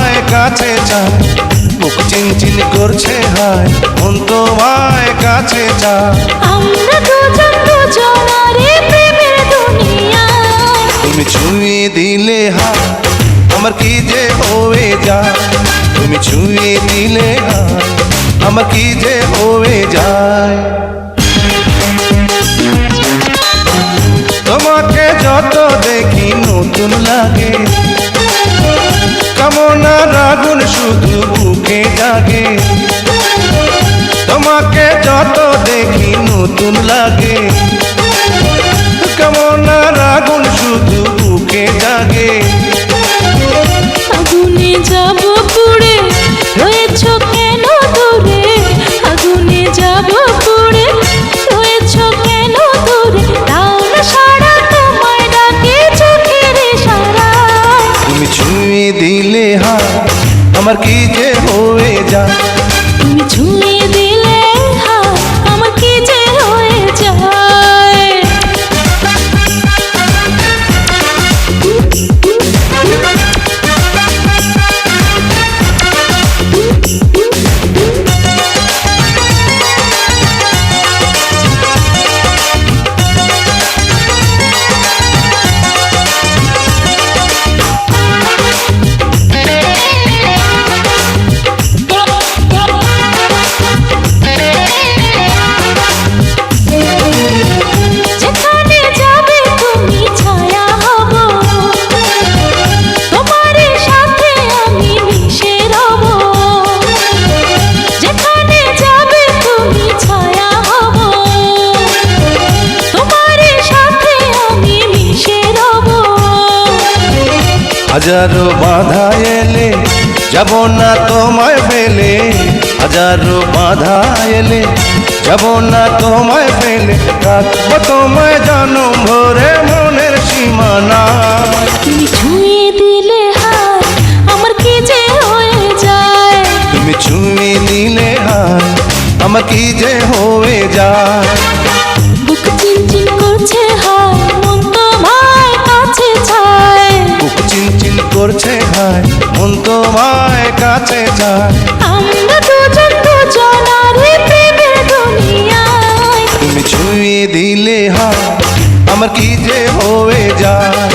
চায় বুক চিনচিন করছে হায় মন তোমায় কাছে চায় আমরা দুজন দুজনারে প্রেমের দুনিয়া। তুমি ছুঁয়ে দিলে হায় আমার কি যে হয়ে যায়? তুমি ছুঁয়ে দিলে হায় আমার কি যে হয়ে যায়? তোমাকে যত দেখি নতুন লাগে কামনার আগুন শুধু বুকে জাগে। তোমাকে যত দেখি নতুন লাগে। কামনার আগুন শুধু বুকে জাগে। আগুনে যাব তুমি ছুঁয়ে দিলে হাত আমার কি যে হয়ে যায় তুমি ছুঁয়ে দিলে হাজারো বাধা এলে যাব না তোমায় পেলে হাজারো বাধা এলে যাব না তোমায় পেলে রাখব তোমায় জনম ভরে মনের সীমানা তুমি ছুঁয়ে দিলে হাত আমার কি যে হয়ে যায়? তুমি ছুঁয়ে দিলে হাত আমার কি যে হয়ে যায়? হায় মন তোমায় কাছে যায়। আমরা দুজন দুজনারে প্রেমের দুনিয়ায় তুমি ছুঁয়ে দিলে হাত আমার কি যে হয়ে যায়?